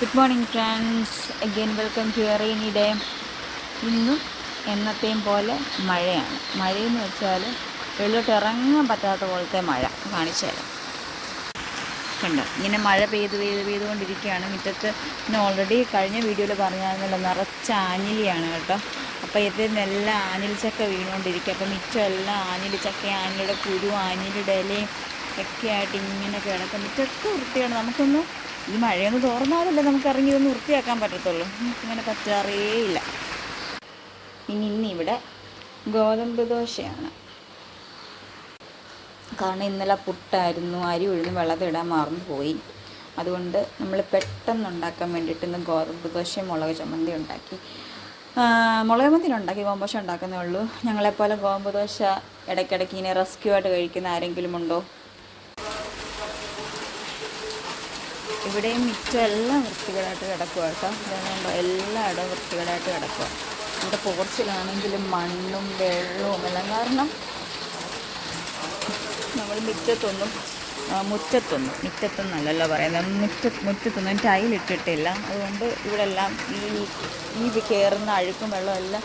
Good morning friends again welcome to എറീനി day ഇന്നും എന്നത്തെയും പോലെ മഴയാണ്. മഴയെന്ന് വെച്ചാൽ വെള്ളോട്ട് ഇറങ്ങാൻ പറ്റാത്ത പോലത്തെ മഴ കാണിച്ചു തരാം. കണ്ടോ? ഇങ്ങനെ മഴ പെയ്ത് പെയ്ത് പെയ്തുകൊണ്ടിരിക്കുകയാണ്. മുറ്റത്ത് പിന്നെ ഓൾറെഡി കഴിഞ്ഞ വീഡിയോയിൽ പറഞ്ഞായിരുന്നല്ലോ നിറച്ച ആഞ്ഞിലിയാണ് കേട്ടോ. അപ്പോൾ ഇതിൽ നിന്നെല്ലാം ആഞ്ഞിലി ചക്ക വീണുകൊണ്ടിരിക്കുക. അപ്പോൾ മിച്ചം എല്ലാം ആഞ്ഞിലിച്ചക്ക ആഞ്ഞിലിയുടെ കുരു ആഞ്ഞിലിയുടെ ഇലയും ഒക്കെ ഇങ്ങനെ കിടക്കും ഇതൊക്കെ വൃത്തിയാണ്. നമുക്കൊന്ന് ഈ മഴയൊന്ന് തോർന്നാലല്ലേ നമുക്ക് ഇറങ്ങി ഇതൊന്ന് വൃത്തിയാക്കാൻ പറ്റത്തുള്ളൂ. നമുക്കിങ്ങനെ പറ്റാറേയില്ല ഇനി ഇന്നിവിടെ ഗോതമ്പ് ദോശയാണ്. കാരണം ഇന്നലെ പുട്ടായിരുന്നു. അരി ഉഴുന്ന് വെള്ളത്തിടാൻ മറന്നു പോയി. അതുകൊണ്ട് നമ്മൾ പെട്ടെന്ന് ഉണ്ടാക്കാൻ വേണ്ടിയിട്ട് ഇന്ന് ഗോതമ്പ് ദോശയും മുളക് ചമ്മന്തി ഉണ്ടാക്കി. മുളക് ചമ്മന്തി ഉണ്ടാക്കി. ഗോമ്പദോശ ഉണ്ടാക്കുന്നേ ഉള്ളൂ. ഞങ്ങളെപ്പോലെ ഗോമ്പ് ദോശ ഇടയ്ക്കിടയ്ക്ക് ഇങ്ങനെ റെസ്ക്യൂ ആയിട്ട് കഴിക്കുന്ന ആരെങ്കിലും ഉണ്ടോ? ഇവിടെയും മിറ്റം എല്ലാം വൃത്തികേടായിട്ട് കിടക്കുക കേട്ടോ. ഇതുകൊണ്ട് എല്ലായിടവും വൃത്തികേടായിട്ട് കിടക്കുക ഇവിടെ പോർച്ചിലാണെങ്കിലും മണ്ണും വെള്ളവും എല്ലാം. കാരണം നമ്മൾ മുറ്റത്തൊന്നും മുറ്റത്തൊന്നും മുറ്റത്തൊന്നല്ലല്ലോ പറയുന്നത്. മുറ്റ മുറ്റത്തൊന്നും ടൈലിട്ടിട്ടില്ല. അതുകൊണ്ട് ഇവിടെ എല്ലാം ഈ ഈ കയറുന്ന അഴുക്കും വെള്ളവും എല്ലാം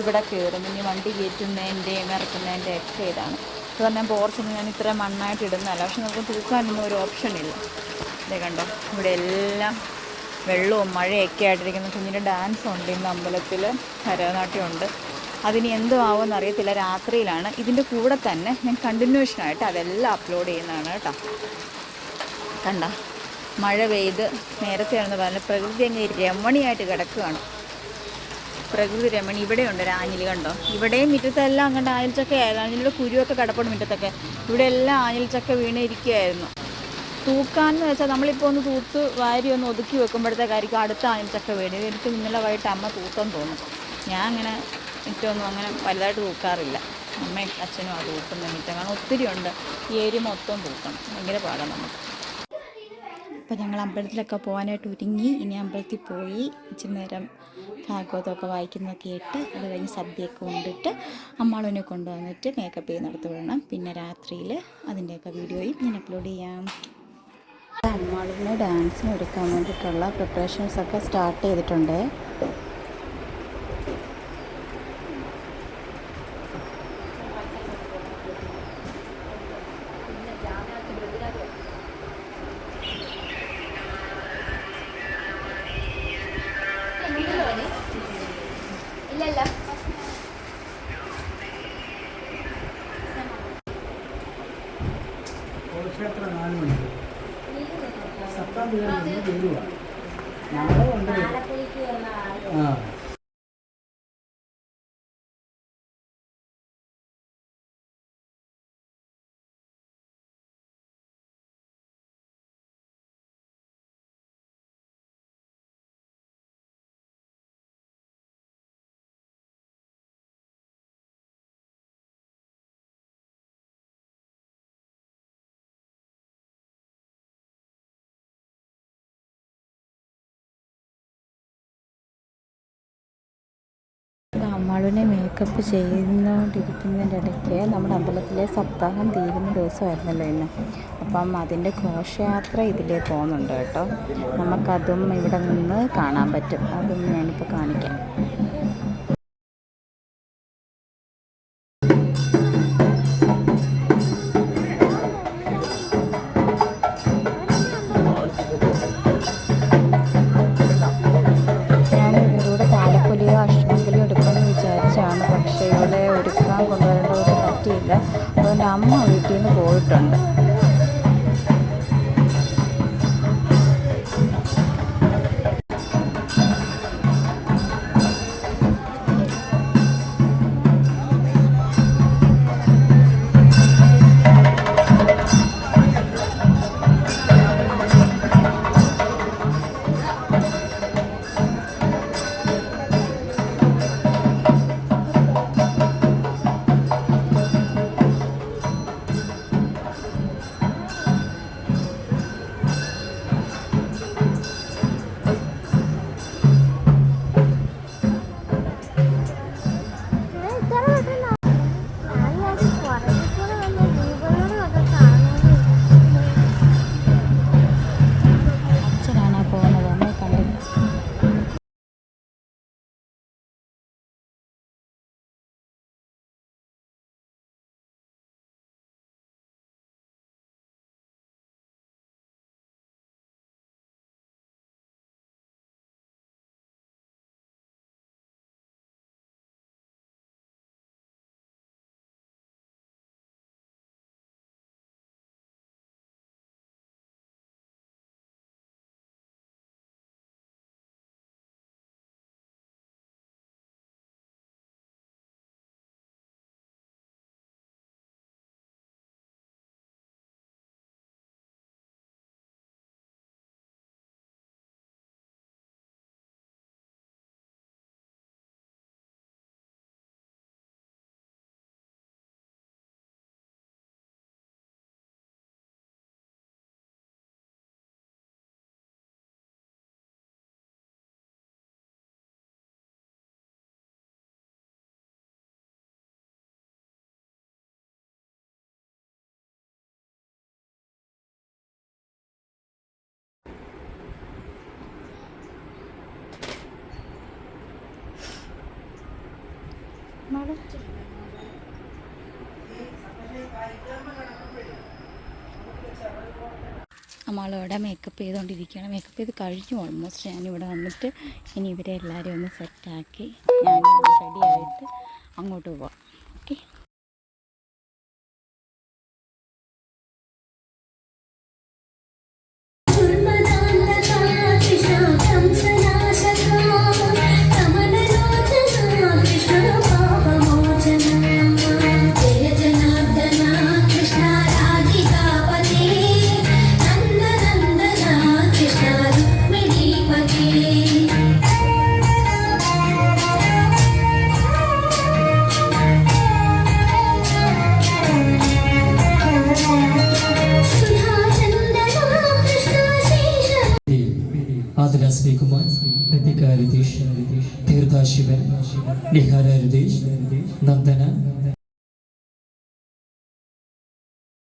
ഇവിടെ കയറും ഇനി വണ്ടി കയറ്റുന്നതിന്റെയും ഇറക്കുന്നതിന്റെ ഒക്കെ ഇതാണ്. അത് പറഞ്ഞാൽ പോർച്ചൊന്നും ഞാൻ ഇത്ര മണ്ണായിട്ട് ഇടുന്നതല്ല. പക്ഷെ നമുക്ക് തൂക്കാനൊന്നും ഒരു ഓപ്ഷൻ ഇല്ല. ഇതേ കണ്ടോ ഇവിടെ എല്ലാം വെള്ളവും മഴയൊക്കെ ആയിട്ടിരിക്കുന്ന കുഞ്ഞിന്റെ ഡാൻസ് ഉണ്ട് ഇന്ന് അമ്പലത്തിൽ ഭരതനാട്യമുണ്ട്. അതിന് എന്തോ ആവുമെന്ന് അറിയത്തില്ല രാത്രിയിലാണ്. ഇതിന്റെ കൂടെ തന്നെ ഞാൻ കണ്ടിന്യൂഷനായിട്ട് അതെല്ലാം അപ്ലോഡ് ചെയ്യുന്നതാണ് കേട്ടോ. കണ്ട മഴ പെയ്ത് നേരത്തെയാണെന്ന് പറഞ്ഞാൽ പ്രകൃതി അങ്ങ് രമണിയായിട്ട് കിടക്കുകയാണ്. പ്രകൃതി രമണി ഇവിടെയുണ്ട് ഒരു ആഞ്ഞിലി കണ്ടോ? ഇവിടെയും മുറ്റത്തെല്ലാം കണ്ട ആഞ്ഞിൽച്ചക്കയായിരുന്നു ആഞ്ഞിലിയുടെ കുരുവൊക്കെ കിടപ്പുണ്ട് മുറ്റത്തൊക്കെ. ഇവിടെ എല്ലാം ആഞ്ഞിൽച്ചക്ക വീണിരിക്കുകയായിരുന്നു തൂക്കാന്ന് വെച്ചാൽ നമ്മളിപ്പോൾ ഒന്ന് തൂത്ത് വാരി ഒന്ന് ഒതുക്കി വെക്കുമ്പോഴത്തേക്കായിരിക്കും അടുത്ത ആഞ്ഞിൽച്ചക്ക വീണ്. ഇത് എനിക്ക് ഇന്നലെ വൈകിട്ട് അമ്മ തൂത്തെന്ന് തോന്നും. ഞാൻ അങ്ങനെ എനിക്കൊന്നും അങ്ങനെ വലുതായിട്ട് തൂക്കാറില്ല. അമ്മയും അച്ഛനും അത് തൂക്കുന്ന നിമിത്തം കാരണം ഒത്തിരി ഉണ്ട്. ഈ ഏരിയ മൊത്തം തൂക്കണം. ഭയങ്കര പാടാണ് നമുക്ക്. അപ്പോൾ ഞങ്ങൾ അമ്പലത്തിലൊക്കെ പോകാനായിട്ട് ഒരുങ്ങി. ഇനി അമ്പലത്തിൽ പോയി ഇച്ചിരി നേരം ഭാഗവതമൊക്കെ വായിക്കുന്നതൊക്കെ ഇട്ട് അത് കഴിഞ്ഞ് സദ്യയൊക്കെ കൊണ്ടിട്ട് അമ്മാളുവിനെ കൊണ്ടുവന്നിട്ട് മേക്കപ്പ് ചെയ്യുന്നിടത്ത് വിടണം. പിന്നെ രാത്രിയിൽ അതിന്റെയൊക്കെ വീഡിയോയും ഞാൻ അപ്ലോഡ് ചെയ്യാം. അമ്മാളിന് ഡാൻസിന് എടുക്കാൻ വേണ്ടിയിട്ടുള്ള പ്രിപ്പറേഷൻസ് ഒക്കെ സ്റ്റാർട്ട് ചെയ്തിട്ടുണ്ട്. നാളെ ഉണ്ട് ആ അമ്മാളിനെ മേക്കപ്പ് ചെയ്യുന്നോണ്ടിരിക്കുന്നതിന്റെ ഇടയ്ക്ക് നമ്മുടെ അമ്പലത്തിലെ സപ്താഹം തീരുന്ന ദിവസമായിരുന്നല്ലോ ഇന്ന്. അപ്പം അതിന്റെ ഘോഷയാത്ര ഇതിലേ പോകുന്നുണ്ട് കേട്ടോ. നമുക്കതും ഇവിടെ നിന്ന് കാണാൻ പറ്റും. അതും ഞാനിപ്പോൾ കാണിക്കാം. നമ്മളിവിടെ മേക്കപ്പ് ചെയ്തുകൊണ്ടിരിക്കുകയാണ് മേക്കപ്പ് ചെയ്ത് കഴിഞ്ഞു ഓൾമോസ്റ്റ് ഞാനിവിടെ വന്നിട്ട് ഇനി ഇവരെ എല്ലാവരെയും ഒന്ന് സെറ്റാക്കി ഞാൻ റെഡിയായിട്ട് അങ്ങോട്ട് പോവാം. ഓക്കെ ആദില ശ്രീകുമാർ ലതിക രതീഷ് തീർത്ഥ ശിവൻ നിഹാര രതീഷ് നന്ദന